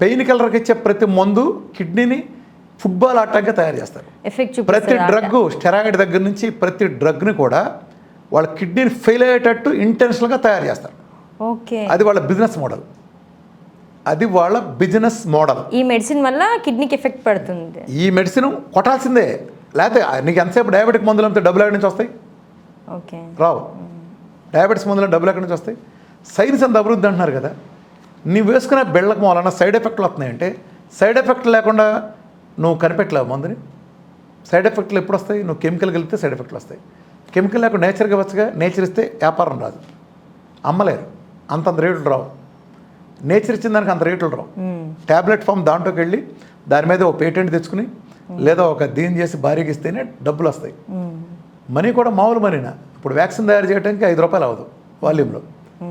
Pain కిల్లర్కి ఇచ్చే ప్రతి మందు కిడ్నీని ఫుట్బాల్ ఆటంగా తయారు చేస్తారు. ఎఫెక్ట్ ప్రతి డ్రగ్ స్టెరాయిడ్ దగ్గర నుంచి ప్రతి డ్రగ్ని కూడా వాళ్ళ కిడ్నీని ఫెయిల్ అయ్యేటట్టు ఇంటెన్షనల్గా తయారు చేస్తారు. ఓకే. అది వాళ్ళ బిజినెస్ మోడల్. అది వాళ్ళ బిజినెస్ మోడల్. ఈ మెడిసిన్ వల్ల కిడ్నీకి ఎఫెక్ట్ పడుతుంది. ఈ మెడిసిన్ కొట్టాల్సిందే. లేకపోతే నీకు ఎంతసేపు డయాబెటిక్ మందులు అమ్మితే డబ్బులు ఎక్కడి నుంచి వస్తాయి? ఓకే. రావు. డయాబెటీస్ మందులో డబ్బులు ఎక్కడి నుంచి వస్తాయి? సైన్స్ అంత అభివృద్ధి అంటున్నారు కదా. నీవు వేసుకునే బెళ్ళకు మూలన సైడ్ ఎఫెక్ట్లు వస్తున్నాయంటే సైడ్ ఎఫెక్ట్లు లేకుండా నువ్వు కనిపెట్టలేవు మందుని. సైడ్ ఎఫెక్ట్లు ఎప్పుడు వస్తాయి? నువ్వు కెమికల్ కలిపితే సైడ్ ఎఫెక్ట్లు వస్తాయి. కెమికల్ లేకుండా నేచర్గా వచ్చగా నేచర్ ఇస్తే వ్యాపారం రాదు. అమ్మలేరు. అంతంత రేట్లు రావు. నేచర్ ఇచ్చిన దానికి అంత రేట్లు రావు. ట్యాబ్లెట్ ఫామ్ దాంట్లోకి వెళ్ళి దాని మీద ఒక పేటెంట్ తెచ్చుకుని లేదా ఒక దీని చేసి భారీగా ఇస్తేనే డబ్బులు వస్తాయి. మనీ కూడా మామూలు మనీనా? ఇప్పుడు వ్యాక్సిన్ తయారు చేయడానికి ఐదు రూపాయలు అవ్వదు వాల్యూమ్లో.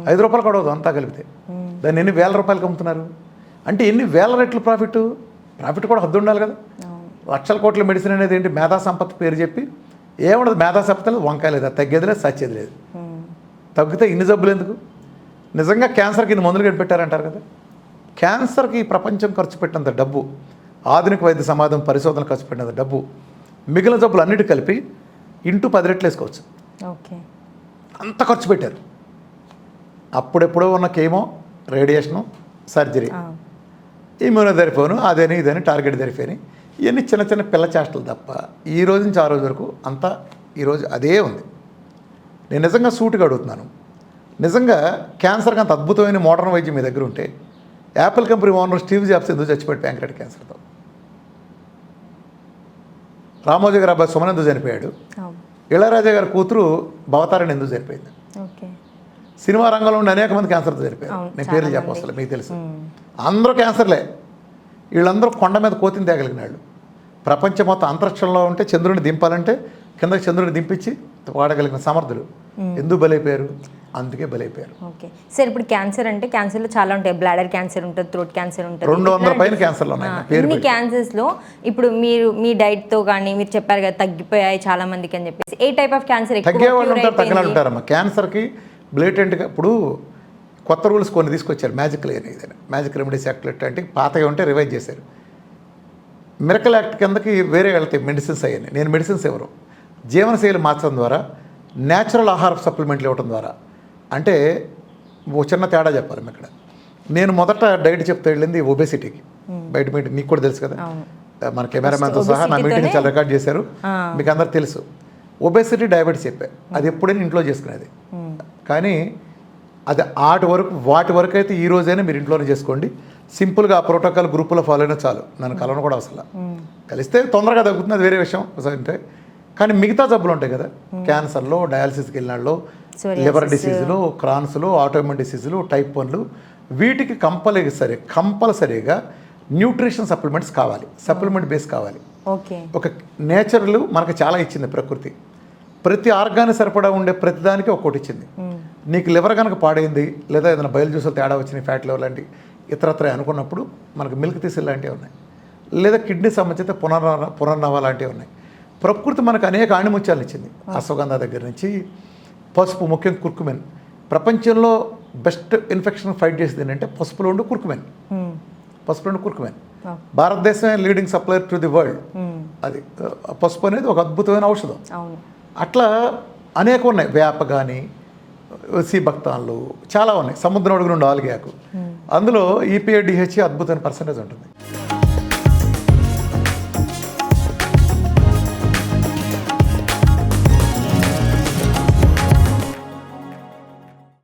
ఐదు రూపాయలు కూడా అవ్వదు అంతా కలిపితే. దాన్ని ఎన్ని వేల రూపాయలకి అమ్ముతున్నారు? అంటే ఎన్ని వేల రెట్లు ప్రాఫిట్ ప్రాఫిట్ కూడా హద్దు ఉండాలి కదా. లక్షల కోట్ల మెడిసిన్ అనేది ఏంటి? మేధా సంపత్తి పేరు చెప్పి ఏముండదు? మేధా సంపత్తి లేదు వంకాయ లేదు తగ్గేది లేదు సచ్చేది లేదు. తగ్గితే ఇన్ని జబ్బులు ఎందుకు? నిజంగా క్యాన్సర్కి ఇన్ని మందులు కనిపెట్టారంటారు కదా. క్యాన్సర్కి ఈ ప్రపంచం ఖర్చు పెట్టినంత డబ్బు ఆధునిక వైద్య సమాజం పరిశోధన ఖర్చు పెట్టినంత డబ్బు మిగిలిన జబ్బులు అన్నిటి కలిపి ఇంటూ పది రెట్లు వేసుకోవచ్చు. ఓకే. అంత ఖర్చు పెట్టారు. అప్పుడెప్పుడో ఉన్న కేమో రేడియేషను సర్జరీ. ఇమ్యూనోథెరపీను అదేని ఇదని టార్గెట్ థెరపీ అని ఇవన్నీ చిన్న చిన్న పిల్ల చేష్టలు తప్ప ఈ రోజు నుంచి ఆ రోజు వరకు అంతా ఈరోజు అదే ఉంది. నేను నిజంగా సూటుగా అడుగుతున్నాను. నిజంగా క్యాన్సర్కి అంత అద్భుతమైన మోడర్న్ వైద్యం మీ దగ్గర ఉంటే Apple company owner Steve Jobs ఎందుకు చచ్చిపోయాడు ప్యాంక్రెట్ క్యాన్సర్తో? రామోజీ గారు అబ్బాయి సుమన్ ఎందుకు చనిపోయాడు? అవును. ఇళయరాజా గారి కూతురు భవతారని ఎందుకు చనిపోయింది? ఓకే. సినిమా రంగంలో ఉండే అనేక మంది క్యాన్సర్తో చనిపోయారు నేను పేర్లు మంది. చెప్పవసరం మీకు తెలుసు. అందరూ క్యాన్సర్లే వీళ్ళందరూ కొండ మీద కోతిని తేగలిగిన వాళ్ళు ప్రపంచం మొత్తం అంతరిక్షంలో ఉంటే చంద్రుడిని దింపాలంటే కిందకి చంద్రుడిని దింపించి వాడగలిగిన సమర్థులు. ఎందుకు బలైపోయారు? అందుకే బలైపోయారు. ఓకే. సార్ ఇప్పుడు క్యాన్సర్ అంటే క్యాన్సర్లో చాలా ఉంటాయి. బ్లాడర్ క్యాన్సర్ ఉంటుంది థ్రోట్ క్యాన్సర్ ఉంటుంది. రెండు వందల పైన క్యాన్సర్లు ఇన్ని. క్యాన్సర్స్లో ఇప్పుడు మీరు మీ డైట్తో కానీ మీరు చెప్పారు కదా తగ్గిపోయాయి చాలా మందికి అని చెప్పేసి. ఏ టైప్ ఆఫ్ క్యాన్సర్ తగ్గే వాళ్ళు ఉంటారు తగ్గని అయిపోయింది? ఉంటారమ్మా క్యాన్సర్కి బ్లేటెంట్గా ఇప్పుడు కొత్త రూల్స్ కొన్ని తీసుకొచ్చారు మ్యాజిక్ లేని ఏదైనా. మ్యాజిక్ రెమెడీస్ యాక్ట్ అంటే పాతగా ఉంటే రివైజ్ చేశారు. మిరకల్ యాక్ట్ కిందకి వేరే వెళ్తాయి మెడిసిన్స్ అయ్యాయి నేను మెడిసిన్స్ ఎవరు జీవనశైలి మార్చడం ద్వారా న్యాచురల్ ఆహార సప్లిమెంట్లు ఇవ్వడం ద్వారా. అంటే ఓ చిన్న తేడా చెప్పాలి ఇక్కడ. నేను మొదట డైట్ చెప్తే వెళ్ళింది ఒబేసిటీకి బయట మీటింగ్ నీకు కూడా తెలుసు కదా. మన కెమెరామ్యాన్తో సహా నా మీటింగ్ చాలా రికార్డ్ చేశారు. మీకు అందరు తెలుసు. ఒబేసిటీ డయాబెటీస్ చెప్పా. అది ఎప్పుడైనా ఇంట్లో చేసుకునేది. కానీ అది ఆటి వరకు వాటి వరకు అయితే ఈ రోజైనా మీరు ఇంట్లోనే చేసుకోండి. సింపుల్గా ఆ ప్రోటోకాల్ గ్రూపులో ఫాలో అయినా చాలు. నన్ను కలవడం కూడా అవసరం కలిస్తే తొందరగా తగ్గుతుంది అది వేరే విషయం. అంటే కానీ మిగతా జబ్బులు ఉంటాయి కదా. క్యాన్సర్లో డయాలసిస్కి వెళ్ళిన వాళ్ళు Psoriasis. లివర్ డిసీజులు క్రాన్స్లు ఆటోమిన్ డిసీజులు టైప్ వన్లు. వీటికి కంపల్సరీ కంపల్సరీగా న్యూట్రిషన్ సప్లిమెంట్స్ కావాలి. సప్లిమెంట్ బేస్ కావాలి. ఒక నేచర్లు మనకు చాలా ఇచ్చింది ప్రకృతి. ప్రతి ఆర్గాన్ సరిపడా ఉండే ప్రతిదానికి ఒక్కోటి ఇచ్చింది. నీకు లివర్ కనుక పాడైంది లేదా ఏదైనా బయలు జ్యూసులు తేడా వచ్చినాయి ఫ్యాట్ లివర్ లాంటి ఇతరత్ర అనుకున్నప్పుడు మనకు మిల్క్ తీసి లాంటివి ఉన్నాయి. లేదా కిడ్నీ సంబంధిత పునర్నవ పునర్నవ లాంటివి ఉన్నాయి. ప్రకృతి మనకు అనేక ఆణిముత్యాలు ఇచ్చింది. అశ్వగంధ దగ్గర నుంచి పసుపు ముఖ్యంగా కుర్కుమెన్. ప్రపంచంలో బెస్ట్ ఇన్ఫెక్షన్ ఫైట్ చేసేది ఏంటంటే పసుపులో ఉండే కుర్కుమెన్. పసుపు నుండి కుర్కుమెన్. భారతదేశమే leading supplier to the world అది పసుపు అనేది ఒక అద్భుతమైన ఔషధం. అట్లా అనేక ఉన్నాయి. వేప కానీ సీభక్తాన్లు చాలా ఉన్నాయి. సముద్రం అడుగు నుండి ఆలిగాకు అందులో ఈపీఏ డిహెచ్ అద్భుతమైన పర్సంటేజ్ ఉంటుంది.